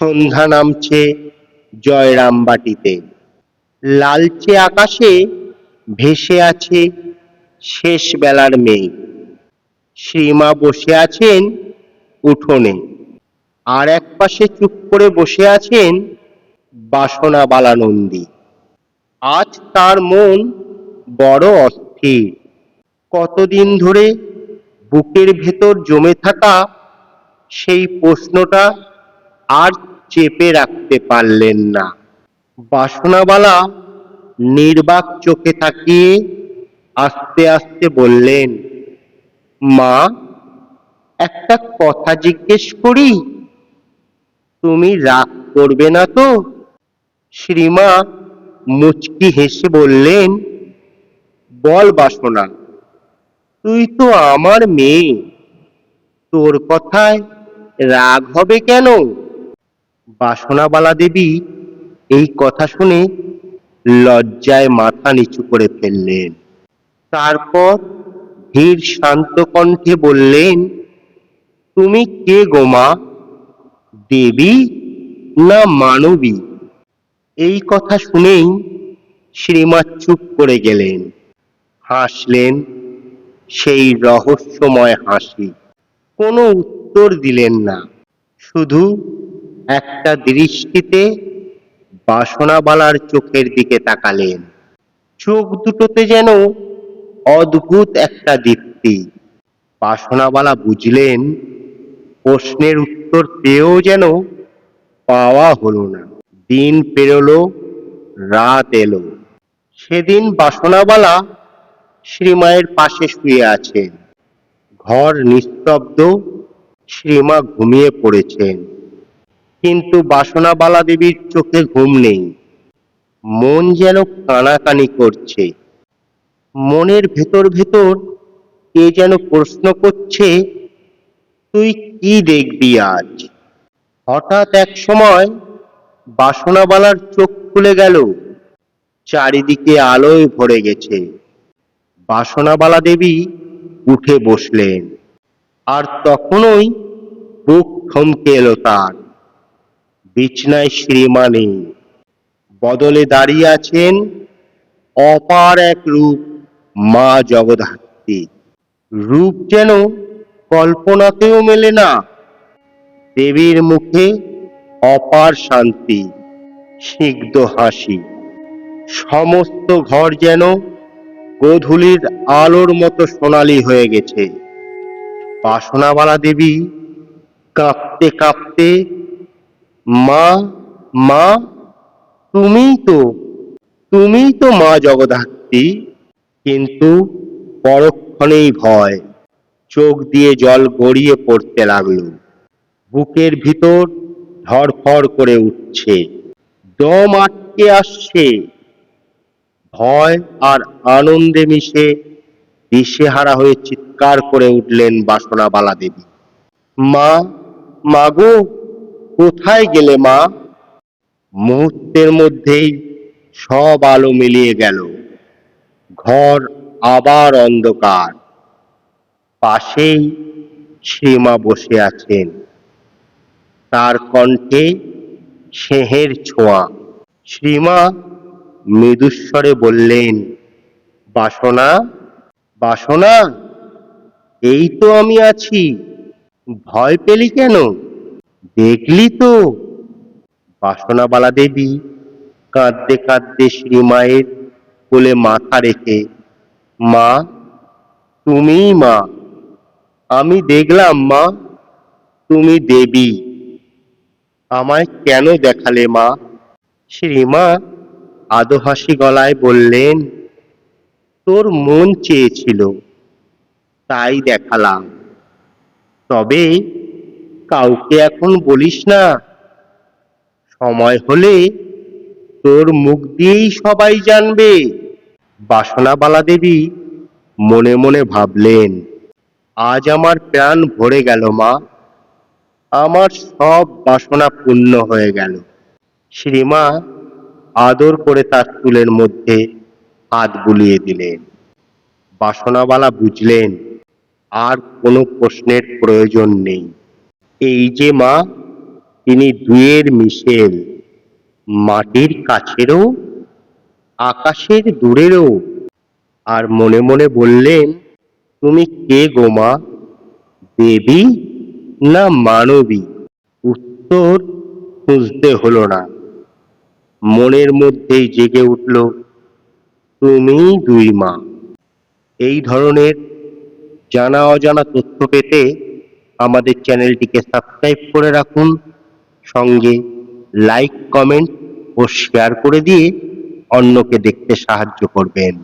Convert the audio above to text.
সন্ধ্যা নামছে জয়রামবাটিতে লালচে আকাশে ভেসে আছে শেষ বেলার মেঘ। শ্রীমা বসে আছেন উঠোনে। আর এক পাশে চুপ করে বসে আছেন বাসনা বালানন্দী। আজ তার মন বড় অস্থির। কতদিন ধরে বুকের ভেতর জমে থাকা সেই প্রশ্নটা আর চেপে রাখতে পারলেন না। বাসনাবালা নির্বাক চোখে তাকিয়ে আস্তে আস্তে বললেন, মা, একটা কথা জিজ্ঞেস করি। তুমি রাগ করবে না তো? শ্রীমা মুচকি হেসে বললেন, বল বাসনা, তুই তো আমার মেয়ে। তোর কথায় রাগ হবে কেন? বাসনাবালা দেবী এই কথা শুনে লজ্জায় মাথা নিচু করে ফেললেন। তারপর ধীর শান্ত কণ্ঠে বললেন, তুমি কে গোমা দেবী না মানবী? এই কথা শুনেই শ্রীমা চুপ করে গেলেন। হাসলেন, সেই রহস্যময় হাসি। কোনো উত্তর দিলেন না। শুধু একটা দৃষ্টিতে বাসনাবালার চোখের দিকে তাকালেন। চোখ দুটোতে যেন অদ্ভুত একটা দীপ্তি। বাসনাবালা বুঝলেন, প্রশ্নের উত্তর পেয়েও যেন পাওয়া হলো না। দিন পেরোলো, রাত এলো। সেদিন বাসনাবালা শ্রীমায়ের পাশে শুয়ে আছেন। ঘর নিস্তব্ধ, শ্রীমা ঘুমিয়ে পড়েছেন। কিন্তু বাসনাবালা দেবীর চোখে ঘুম নেই। মন যেন কানাকানি করছে। মনের ভেতর ভেতর কে যেন প্রশ্ন করছে, তুই কি দেখবি আজ? হঠাৎ এক সময় বাসনাবালার চোখ খুলে গেল। চারিদিকে আলোয় ভরে গেছে। বাসনাবালা দেবী উঠে বসলেন। আর তখনই বুক থমকে এলো তার। বিছনায় শ্রীমা নেই বদলে দাঁড়িয়ে আছেন অপার এক রূপ, মা জগদ্ধাত্রী। রূপ যেন কল্পনাতেও মেলে না, দেবীর মুখে অপার শান্তি সিগ্ধ হাসি। সমস্ত ঘর যেন গোধূলির আলোর মতো সোনালি হয়ে গেছে। বাসনাবালা দেবী কাঁপতে কাঁপতে মা মা, তুমি তো তুমিই তো মা জগদ্ধাত্রী, কিন্তু পরক্ষণেই ভয়। চোখ দিয়ে জল গড়িয়ে পড়তে লাগল। বুকের ভিতর ধরফর করে উঠছে। দম আটকে আসছে। ভয় আর আনন্দে মিশে দিশেহারা হয়ে চিৎকার করে উঠলেন বাসনাবালা দেবী। মা মাগো কোথায় গেলে মা? মুহূর্তের মধ্যেই সব আলো মিলিয়ে গেল। ঘর আবার অন্ধকার। পাশেই শ্রীমা বসে আছেন। তার কণ্ঠে স্নেহের ছোঁয়া। শ্রীমা মৃদুস্বরে বললেন, বাসনা বাসনা, এই তো আমি আছি। ভয় পেলি কেন? দেখলি তো? বাসনাবালা দেবী কাঁদতে কাঁদতে শ্রীমায়ের কোলে মাথা রেখে, মা, তুমিই মা। আমি দেখলাম, মা, তুমি দেবী। আমায় কেন দেখালে, মা? শ্রীমা আদো হাসি গলায় বললেন, তোর মন চেয়েছিল, তাই দেখালাম। তবে কাউকে এখন বলিস না। সময় হলে তোর মুখ দিয়েই সবাই জানবে। বাসনাবালা দেবী মনে মনে ভাবলেন, আজ আমার প্রাণ ভরে গেল মা। আমার সব বাসনা পূর্ণ হয়ে গেল। শ্রীমা আদর করে তার চুলের মধ্যে হাত বুলিয়ে দিলেন। বাসনাবালা বুঝলেন, আর কোনো প্রশ্নের প্রয়োজন নেই। এই যে মা, তিনি দুয়ের মিশেল, মাটির কাছেরও, আকাশের দূরেরও। আর মনে মনে বললেন, তুমি কে গো মা, দেবী না মানবী? উত্তর খুঁজতে হলো না। মনের মধ্যেই জেগে উঠল, তুমি দুই মা। এই ধরনের জানা অজানা তথ্য পেতে আমাদের চ্যানেলটিকে সাবস্ক্রাইব করে রাখুন, সঙ্গে লাইক, কমেন্ট ও শেয়ার করে দিয়ে অন্যকে দেখতে সাহায্য করবেন।